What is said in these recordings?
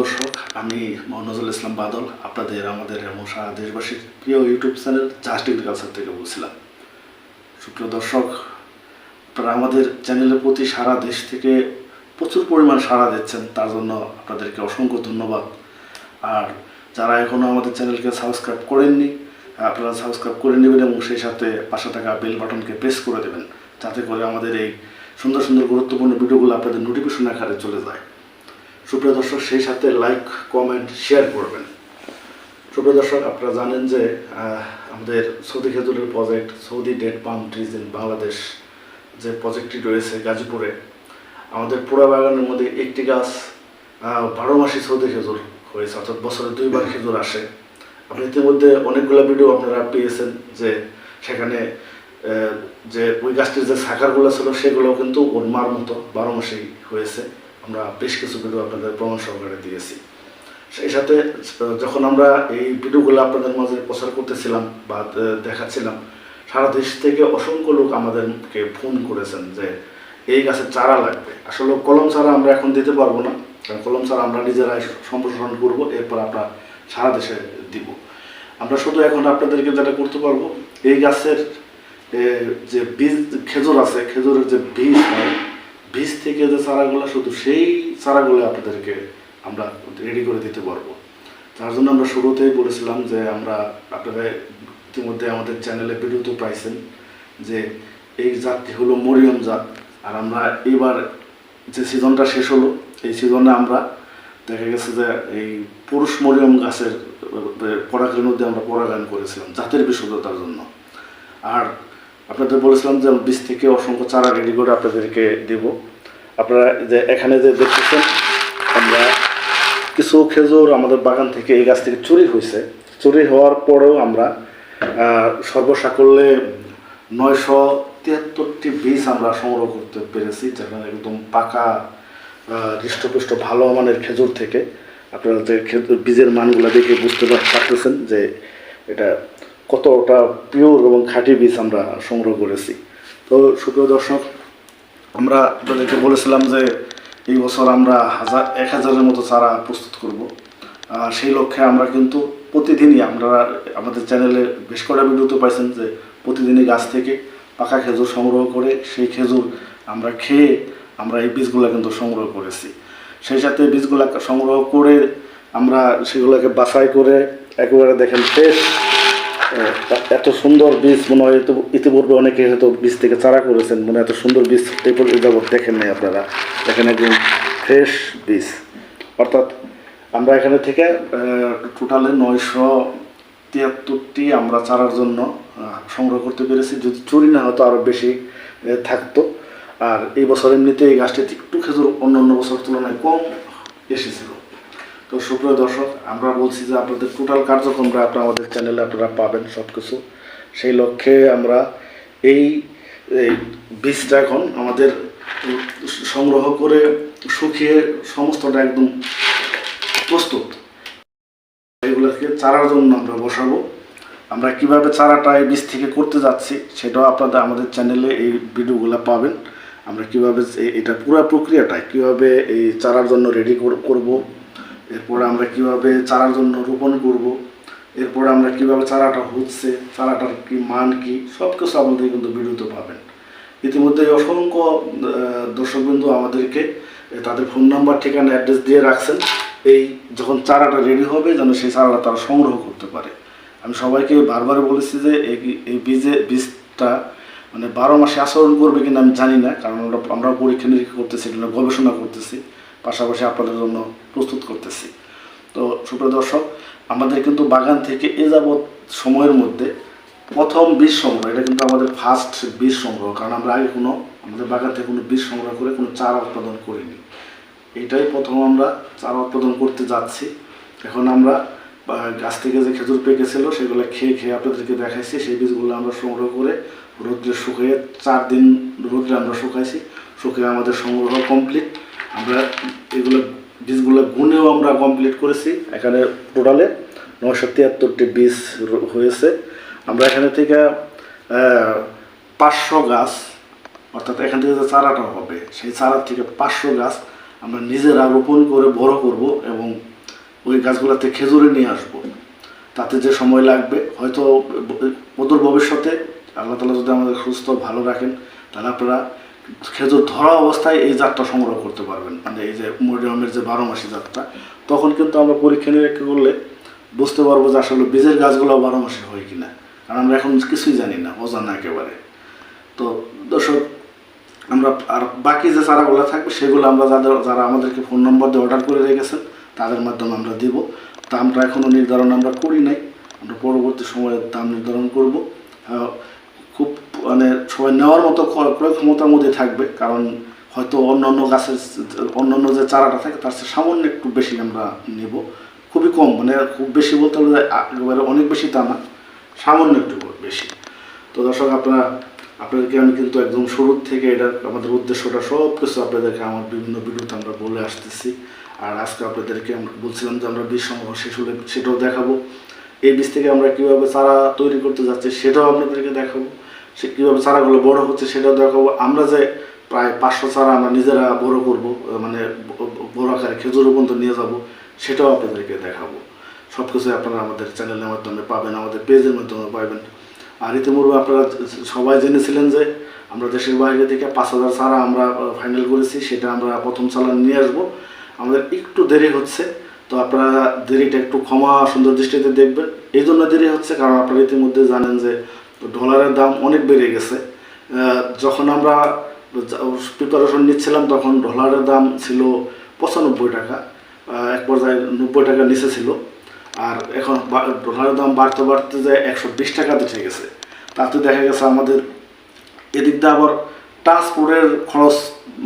দর্শক, আমি মোহাম্মদুল ইসলাম বাদল, আপনাদের, আমাদের এবং সারা দেশবাসীর প্রিয় ইউটিউব চ্যানেল জাস্ট এগ্রিকালচার থেকে বলছিলাম। সুপ্রিয় দর্শক, আপনারা আমাদের চ্যানেলের প্রতি সারা দেশ থেকে প্রচুর পরিমাণ সাড়া দিচ্ছেন, তার জন্য আপনাদেরকে অসংখ্য ধন্যবাদ। আর যারা এখনও আমাদের চ্যানেলকে সাবস্ক্রাইব করেননি, আপনারা সাবস্ক্রাইব করে নেবেন এবং সেই সাথে পাশে থাকা বেল বাটনকে প্রেস করে দেবেন, যাতে করে আমাদের এই সুন্দর সুন্দর গুরুত্বপূর্ণ ভিডিওগুলো আপনাদের নোটিফিকেশন আকারে চলে যায়। সুপ্রিয় দর্শক, সেই সাথে লাইক কমেন্ট শেয়ার করবেন। সুপ্রিয় দর্শক, আপনারা জানেন যে আমাদের সৌদি খেজুরের project Saudi date palm trees in Bangladesh যে প্রজেক্টটি রয়েছে গাজীপুরে, আমাদের পুরা বাগানের মধ্যে একটি গাছ বারো মাসি সৌদি খেজুর হয়েছে, অর্থাৎ বছরে দুইবার খেজুর আসে। আপনি ইতিমধ্যে অনেকগুলো ভিডিও আপনারা পেয়েছেন যে, সেখানে যে ওই গাছটির যে শাখারগুলো ছিল সেগুলো কিন্তু ওর মার মতো বারো মাসেই হয়েছে। আমরা বেশ কিছু ভিডিও আপনাদের প্রমাণ সহকারে দিয়েছি। সেই সাথে, যখন আমরা এই ভিডিওগুলো আপনাদের মাঝে প্রচার করতেছিলাম বা দেখাচ্ছিলাম, সারা দেশ থেকে অসংখ্য লোক আমাদেরকে ফোন করেছেন যে, এই গাছের চারা লাগবে। আসলে কলম চারা আমরা এখন দিতে পারব না। কারণ কলম চারা আমরা নিজেরাই সম্প্রসারণ করব, এরপর আমরা সারা দেশে দিব। আমরা শুধু এখন আপনাদেরকে যেটা করতে পারব, এই গাছের যে বীজ, খেজুর আছে, খেজুরের যে বীজ হয় বীজ থেকে যে চারাগুলো, শুধু সেই চারাগুলো আপনাদেরকে আমরা রেডি করে দিতে পারব। তার জন্য আমরা শুরুতেই বলেছিলাম যে আমরা আপনারা ইতিমধ্যে আমাদের চ্যানেলে ভিডিওতে পাইছেন যে এই জাতটি হলো মরিয়ম জাত। আর আমরা এবার যে সিজনটা শেষ হলো, এই সিজনে আমরা দেখা গেছে যে এই পুরুষ মরিয়ম গাছের পরাগের মধ্যে আমরা পরাগায়ন করেছিলাম জাতের বিশুদ্ধতার জন্য। আর আপনাদের বলেছিলাম যে বীজ থেকে অসংখ্য চারা রেডি করে আপনাদেরকে দেব। আপনারা যে এখানে যে দেখতেছেন, আমরা কিছু খেজুর আমাদের বাগান থেকে এই গাছ থেকে চুরি হয়েছে। চুরি হওয়ার পরেও আমরা সর্বসাকল্যে নয়শো তিয়াত্তরটি বীজ আমরা সংগ্রহ করতে পেরেছি, যেখানে একদম পাকা হৃষ্টপুষ্ট ভালো মানের খেজুর থেকে। আপনারা যে খেজুর বীজের মানগুলো দেখে বুঝতে পারতেছেন যে এটা কতটা পিওর এবং খাঁটি বীজ আমরা সংগ্রহ করেছি। তো সুপ্রিয় দর্শক, আমরা আপনাদেরকে বলেছিলাম যে এই বছর আমরা হাজার, এক হাজারের মতো চারা প্রস্তুত করব। আর সেই লক্ষ্যে আমরা কিন্তু প্রতিদিনই আমরা আমাদের চ্যানেলে বেশ কটা ভিডিওতে পাইছেন যে প্রতিদিনই গাছ থেকে পাকা খেজুর সংগ্রহ করে সেই খেজুর আমরা খেয়ে আমরা এই বীজগুলো কিন্তু সংগ্রহ করেছি। সেই সাথে বীজগুলো সংগ্রহ করে আমরা সেগুলোকে বাছাই করে একেবারে দেখেন ফ্রেশ এত সুন্দর বীজ মনে হয় ইতিপূর্বে অনেকে হয়তো বীজ থেকে চারা করেছেন, মনে এত সুন্দর বীজ এই যাবৎ দেখেন নাই আপনারা। দেখেন একদম ফ্রেশ বীজ। অর্থাৎ আমরা এখানে থেকে টোটালে নয়শো তিয়াত্তরটি আমরা চারার জন্য সংগ্রহ করতে পেরেছি। যদি চুরি না হতো আরও বেশি থাকতো। আর এই বছর এমনিতে এই গাছটি একটু খেজুর অন্য অন্য বছরের তুলনায় কম এসেছিল। তো সুপ্রিয় দর্শক, আমরা বলছি যে আপনাদের টোটাল কার্যক্রমটা আপনারা আমাদের চ্যানেলে আপনারা পাবেন সব কিছু সেই লক্ষ্যে আমরা এই বীজটা এখন আমাদের সংগ্রহ করে শুকিয়ে সমস্তটা একদম প্রস্তুত। এগুলোকে চারার জন্য আমরা বসাবো। আমরা কীভাবে চারাটা এই বীজ থেকে করতে যাচ্ছি সেটাও আপনাদের আমাদের চ্যানেলে এই ভিডিওগুলো পাবেন। আমরা কীভাবে এটা পুরো প্রক্রিয়াটাই, কীভাবে এই চারার জন্য রেডি করব এরপরে আমরা কীভাবে চারার জন্য রোপণ করব, এরপরে আমরা কীভাবে চারাটা হচ্ছে, চারাটার কি মান কি সব কিছু আমাদের কিন্তু ভিডিওতে পাবেন। ইতিমধ্যে অসংখ্য দর্শকবৃন্দ আমাদেরকে তাদের ফোন নাম্বার, ঠিকানা, অ্যাড্রেস দিয়ে রাখছেন। এই যখন চারাটা রেডি হবে, যেন সেই চারাটা তারা সংগ্রহ করতে পারে। আমি সবাইকে বারবার বলেছি যে, এই বীজে, বীজটা মানে বারো মাসে আচরণ করবে কিনা আমি জানি না, কারণ আমরা আমরা পরীক্ষা নিরীক্ষা করতেছি গবেষণা করতেছি। পাশাপাশি আপনাদের জন্য প্রস্তুত করতেছি। তো সুপ্রিয় দর্শক, আমাদের কিন্তু বাগান থেকে এ যাবৎ সময়ের মধ্যে প্রথম বীজ সংগ্রহ, এটা কিন্তু আমাদের ফার্স্ট বীজ সংগ্রহ, কারণ আমরা আগে কোনো, আমাদের বাগান থেকে কোনো বীজ সংগ্রহ করে কোনো চারা উৎপাদন করিনি। এটাই প্রথম আমরা চারা উৎপাদন করতে যাচ্ছি। এখন আমরা গাছ থেকে যে খেজুর পেকেছিল, সেগুলো খেয়ে খেয়ে আপনাদেরকে দেখাইছি, সেই বীজগুলো আমরা সংগ্রহ করে রোদ্রে শুকিয়ে চার দিন রোদ্রে আমরা শুকাইছি। শুকিয়ে আমাদের সংগ্রহ কমপ্লিট আমরা এগুলো বীজগুলো গুনেও আমরা কমপ্লিট করেছি। এখানে টোটালে নশো তিয়াত্তরটি বীজ হয়েছে। আমরা এখানে থেকে পাঁচশো গাছ, অর্থাৎ এখান থেকে যে চারাটা হবে, সেই চারা থেকে পাঁচশো গাছ আমরা নিজেরা রোপণ করে বড় করব এবং ওই গাছগুলোতে খেজুরে নিয়ে আসব। তাতে যে সময় লাগবে, হয়তো অদূর ভবিষ্যতে আল্লাহ তালা যদি আমাদের সুস্থ, ভালো রাখেন, তাহলে আপনারা খেজুর ধরা অবস্থায় এই জাতটা সংগ্রহ করতে পারবেন। মানে এই যে মরিয়মের যে বারো মাসি জাতটা, তখন কিন্তু আমরা পরীক্ষা নিরীক্ষা করলে বুঝতে পারব যে আসলে বীজের গাছগুলো বারো মাসে হয় কিনা। কারণ আমরা এখন কিছুই জানি না, অজানা একেবারে। তো দর্শক, আমরা আর বাকি যে চারাগুলো থাকবে, সেগুলো আমরা যাদের, যারা আমাদেরকে ফোন নম্বর দিয়ে অর্ডার করে রেখেছেন, তাদের মাধ্যমে আমরা দিব। দামটা এখনও নির্ধারণ আমরা করি নাই। আমরা পরবর্তী সময়ে দাম নির্ধারণ করব। খুব মানে সবাই নেওয়ার মতো ক্রয় ক্ষমতার মধ্যে থাকবে, কারণ হয়তো অন্য অন্য গাছের অন্য অন্য যে চারাটা থাকে, তার চেয়ে সামান্য একটু বেশি আমরা নেব। খুবই কম মানে খুব বেশি বলতে হলে একেবারে অনেক বেশি তা না, সামান্য একটু বেশি। তো দর্শক, আপনারা, আপনাদেরকে আমি কিন্তু একদম শুরুর থেকে এটা, আমাদের উদ্দেশ্যটা সব কিছু আপনাদেরকে আমার বিভিন্ন ভিডিওতে আমরা বলে আসতেছি। আর আজকে আপনাদেরকে আমরা বলছিলাম যে আমরা বীজ সংগ্রহ শেষ হলে সেটাও দেখাবো। এই বীজ থেকে আমরা কীভাবে চারা তৈরি করতে যাচ্ছি, সেটাও আপনাদেরকে দেখাবো। সে কীভাবে চারাগুলো বড় হচ্ছে সেটাও দেখাবো আমরা যে প্রায় পাঁচশো চারা আমরা নিজেরা বড় করব মানে বড় আকারে খেজুর পর্যন্ত নিয়ে যাব, সেটাও আপনাদেরকে দেখাবো। সব কিছু আপনারা আমাদের চ্যানেলের মাধ্যমে পাবেন, আমাদের পেজের মাধ্যমে পাবেন। আর ইতিমধ্যে আপনারা সবাই জেনেছিলেন যে আমরা দেশের বাইরে থেকে পাঁচ হাজার ছাড়া আমরা ফাইনাল করেছি, সেটা আমরা প্রথম চালান নিয়ে আসব। আমাদের একটু দেরি হচ্ছে, তো আপনারা দেরিটা একটু ক্ষমা সুন্দর দৃষ্টিতে দেখবেন। এই জন্য দেরি হচ্ছে, কারণ আপনারা ইতিমধ্যে জানেন যে ডলারের দাম অনেক বেড়ে গেছে। যখন আমরা প্রিপারেশন নিচ্ছিলাম তখন ডলারের দাম ছিল পঁচানব্বই টাকা। এক পর্যায়ে নব্বই টাকা নিচে ছিল। আর এখন ডলারের দাম বাড়তে বাড়তে যায় একশো বিশ টাকাতে ঠিক গেছে, তাতে দেখা গেছে আমাদের এদিক দিয়ে আবার ট্রান্সপোর্টের খরচ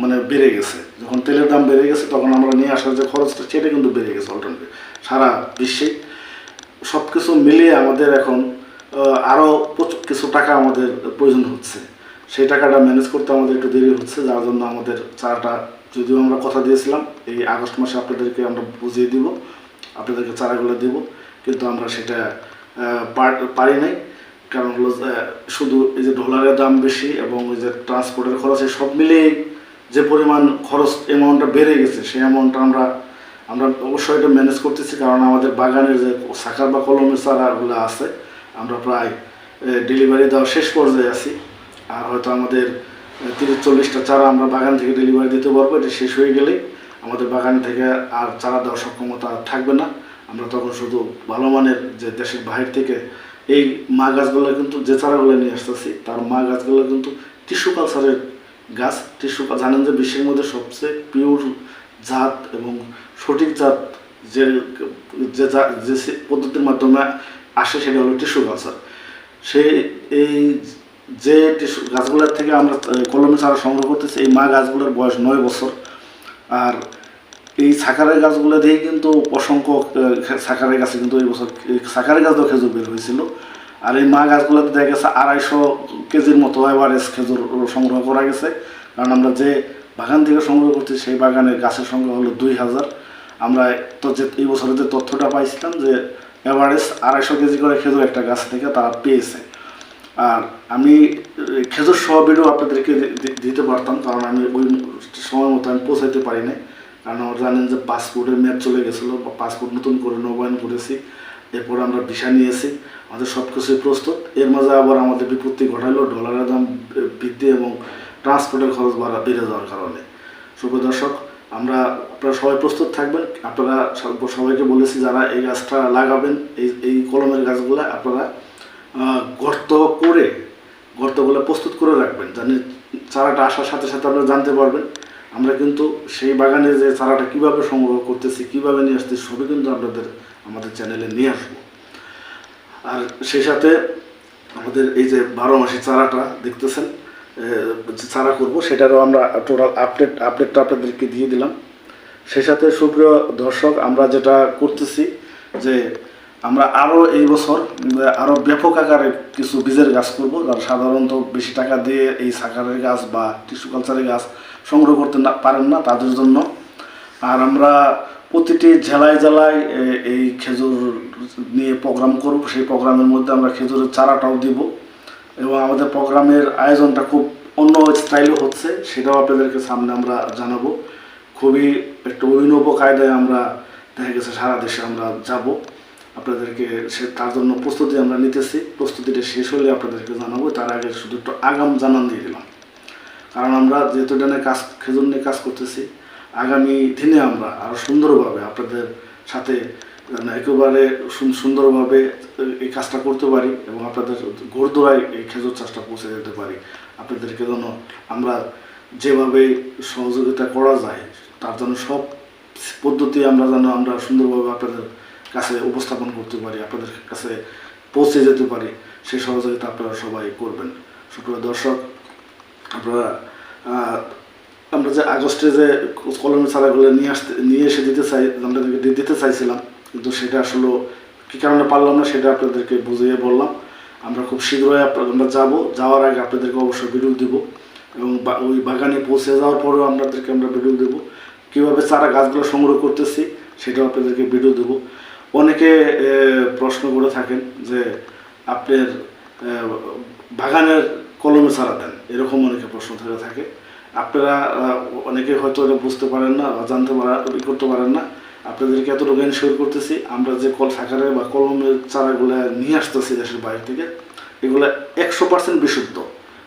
মানে বেড়ে গেছে। যখন তেলের দাম বেড়ে গেছে তখন আমরা নিয়ে আসার যে খরচটা সেটা কিন্তু বেড়ে গেছে অলরেডি সারা বিশ্বে। সব কিছু মিলিয়ে আমাদের এখন আরও কিছু টাকা আমাদের প্রয়োজন হচ্ছে। সেই টাকাটা ম্যানেজ করতে আমাদের একটু দেরি হচ্ছে, যার জন্য আমাদের চারাটা, যদিও আমরা কথা দিয়েছিলাম, এই আগস্ট মাসে আপনাদেরকে আমরা বুঝিয়ে দিব, আপনাদেরকে চারাগুলো দেব, কিন্তু আমরা সেটা পারি নাই। কারণ হলো শুধু এই যে ডলারের দাম বেশি এবং ওই যে ট্রান্সপোর্টের খরচ সব মিলিয়ে যে পরিমাণ খরচ অ্যামাউন্টটা বেড়ে গেছে, সেই অ্যামাউন্টটা আমরা আমরা অবশ্যই এটা ম্যানেজ করতেছি, কারণ আমাদের বাগানের যে শাখার বা কলমের চারাগুলো আছে, আমরা প্রায় ডেলিভারি দেওয়া শেষ পর্যায়ে আছি। আর হয়তো আমাদের তিরিশ চল্লিশটা চারা আমরা বাগান থেকে ডেলিভারি দিতে পারব, এটা শেষ হয়ে গেলেই আমাদের বাগান থেকে আর চারা দেওয়ার সক্ষমতা থাকবে না। আমরা তখন শুধু ভালো মানের যে দেশের বাহির থেকে এই মা গাছগুলো কিন্তু যে চারাগুলো নিয়ে আসতেছি, তার মা গাছগুলো কিন্তু টিস্যু কালচারের গাছ। টিস্যু জানেন যে বিশ্বের মধ্যে সবচেয়ে পিওর জাত এবং সঠিক জাত যে যে পদ্ধতির মাধ্যমে আসে সেটা হলো টিস্যু কালচার সেই এই যে গাছগুলোর থেকে আমরা কলমে চারা সংগ্রহ করতেছি, এই মা গাছগুলোর বয়স নয় বছর। আর এই সাকারের গাছগুলো দিয়ে কিন্তু অসংখ্য সাকারের গাছে কিন্তু এই বছর সাকারের গাছ খেজুর বের হয়েছিল। আর এই মা গাছগুলোতে দেখা গেছে আড়াইশো কেজির মতো এভারেজ খেজুর সংগ্রহ করা গেছে। কারণ আমরা যে বাগান থেকে সংগ্রহ করছি, সেই বাগানের গাছের সংখ্যা হলো দুই হাজার। আমরা তো যে, এই বছরের যে তথ্যটা পাইছিলাম যে এভারেজ আড়াইশো কেজি করে খেজুর একটা গাছ থেকে তারা পেয়েছে। আর আমি খেজুর সহ ভিডিও আপনাদেরকে দিতে পারতাম, কারণ আমি ওই সময় মতো আমি পৌঁছাইতে পারি নাই। কারণ আমরা জানেন যে পাসপোর্টের মেয়াদ চলে গেছিল পাসপোর্ট নতুন করে নবায়ন করেছি, এরপর আমরা ভিসা নিয়েছি, আমাদের সব কিছুই প্রস্তুত। এর মাঝে আবার আমাদের বিপত্তি ঘটালো ডলারের দাম বৃদ্ধি এবং ট্রান্সপোর্টের খরচ বাড়া, বেড়ে যাওয়ার কারণে। শুভ দর্শক আমরা আপনারা সবাই প্রস্তুত থাকবেন। আপনারা সব- সবাইকে বলেছি যারা এই গাছটা লাগাবেন, এই এই কলমের গাছগুলো আপনারা গর্ত করে, গর্তগুলো প্রস্তুত করে রাখবেন জানি চারাটা আসার সাথে সাথে আপনারা জানতে পারবেন। আমরা কিন্তু সেই বাগানে যে চারাটা কীভাবে সংগ্রহ করতেছি, কীভাবে নিয়ে আসতেছি, সবই কিন্তু আপনাদের আমাদের চ্যানেলে নিয়ে আসব। আর সেই সাথে আমাদের এই যে বারো মাসি চারাটা দেখতেছেন চারা করব, সেটারও আমরা টোটাল আপডেট আপডেটটা আপনাদেরকে দিয়ে দিলাম। সেই সাথে সুপ্রিয় দর্শক, আমরা যেটা করতেছি যে আমরা আরও এই বছর আরও ব্যাপক আকারে কিছু বীজের গাছ করব, যারা সাধারণত বেশি টাকা দিয়ে এই সাকারের গাছ বা টিস্যু কালচারের গাছ সংগ্রহ করতে না পারেন না, তাদের জন্য। আর আমরা প্রতিটি জেলায় জেলায় এই খেজুর নিয়ে প্রোগ্রাম করব, সেই প্রোগ্রামের মধ্যে আমরা খেজুরের চারাটাও দিব। এবং আমাদের প্রোগ্রামের আয়োজনটা খুব অন্য স্টাইলে হচ্ছে, সেটাও আপনাদেরকে সামনে আমরা জানাব। খুবই একটা অভিনব কায়দায় আমরা দেখা গেছে সারা দেশে আমরা যাব। আপনাদেরকে সে তার জন্য প্রস্তুতি আমরা নিতেছি। প্রস্তুতিটা শেষ হলে আপনাদেরকে জানাব। তার আগে শুধু একটু আগাম জানান দিয়ে দিলাম। কারণ আমরা যেহেতু এটা নিয়ে কাজ নিয়ে কাজ করতেছি, আগামী দিনে আমরা আরও সুন্দরভাবে আপনাদের সাথে একেবারে সুন- সুন্দরভাবে এই কাজটা করতে পারি এবং আপনাদের ঘোরদোড়ায় এই খেজুর চাষটা পৌঁছে যেতে পারি। আপনাদেরকে যেন আমরা যেভাবে সহযোগিতা করা যায়, তার জন্য সব পদ্ধতি আমরা যেন আমরা সুন্দরভাবে আপনাদের কাছে উপস্থাপন করতে পারি, আপনাদের কাছে পৌঁছে যেতে পারি সেই সহযোগিতা আপনারা সবাই করবেন। সুপ্রিয় দর্শক, আপনারা আমরা যে আগস্টে যে কলমের চারাগুলো নিয়ে আসতে নিয়ে এসে দিতে চাই দি- দিতে চাইছিলাম কিন্তু সেটা আসলে কী কারণে পারলাম না সেটা আপনাদেরকে বুঝিয়ে বললাম। আমরা খুব শীঘ্রই আমরা যাব। যাওয়ার আগে আপনাদেরকে অবশ্যই ভিডিও দিব এবং ওই বাগানে পৌঁছে যাওয়ার পরেও আপনাদেরকে আমরা ভিডিও দেবো। কীভাবে চারা গাছগুলো সংগ্রহ করতেছি সেটাও আপনাদেরকে ভিডিও দেবো। অনেকে প্রশ্ন করে থাকেন যে আপনার বাগানের কলমে চারা দেন। এরকম অনেকে প্রশ্ন থেকে। আপনারা অনেকে হয়তো বুঝতে পারেন না বা জানতে পারা করতে পারেন না। আপনাদেরকে এত এতটুকু শেয়ার করতেছি, আমরা যে কল সাকারে বা কলমের চারাগুলো নিয়ে আসতেছি দেশের বাইরে থেকে, এগুলো একশো পার্সেন্ট বিশুদ্ধ।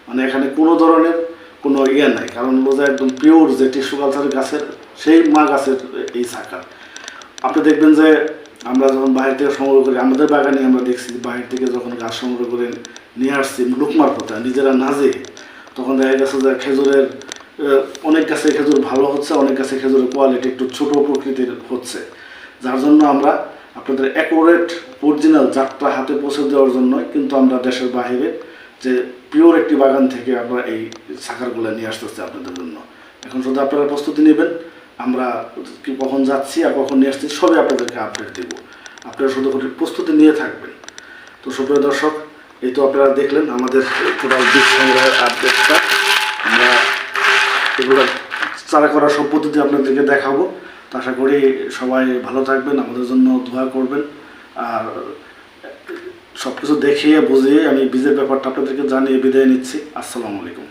মানে এখানে কোনো ধরনের কোনো ইয়ে নাই, কারণ যে একদম পিওর যে টিস্যু কালচার গাছের, সেই মা গাছের এই সাকার। আপনি দেখবেন যে আমরা যখন বাইরে থেকে সংগ্রহ করি, আমাদের বাগানে আমরা দেখছি বাইরে থেকে যখন গাছ সংগ্রহ করে নিয়ে আসছি, লুকমার পথে নিজেরা না যেয়ে তখন দেখা গেছে যে খেজুরের অনেক গাছে খেজুর ভালো হচ্ছে, অনেক গাছে খেজুরের কোয়ালিটি একটু ছোট প্রকৃতির হচ্ছে। যার জন্য আমরা আপনাদের অ্যাকুরেট অরিজিনাল যাত্রা হাতে পৌঁছে দেওয়ার জন্য কিন্তু আমরা দেশের বাইরে যে পিওর একটি বাগান থেকে আমরা এই শাখারগুলো নিয়ে আসতেছি আপনাদের জন্য। এখন শুধু আপনারা প্রস্তুতি নেবেন, আমরা কি কখন যাচ্ছি আর কখন নিয়ে আসছি সবই আপনাদেরকে আপডেট দেব। আপনারা শুধু প্রস্তুতি নিয়ে থাকবেন। তো সুপ্রিয় দর্শক, এই তো আপনারা দেখলেন আমাদের টোটাল বীজ সংগ্রহের আপডেটটা এগুলো চারা করার সব পদ্ধতি আপনাদেরকে দেখাবো। তো আশা করি সবাই ভালো থাকবেন, আমাদের জন্য দোয়া করবেন। আর সব কিছু দেখিয়ে বুঝিয়ে আমি বীজের ব্যাপারটা আপনাদেরকে জানিয়ে বিদায় নিচ্ছি। আসসালামু আলাইকুম।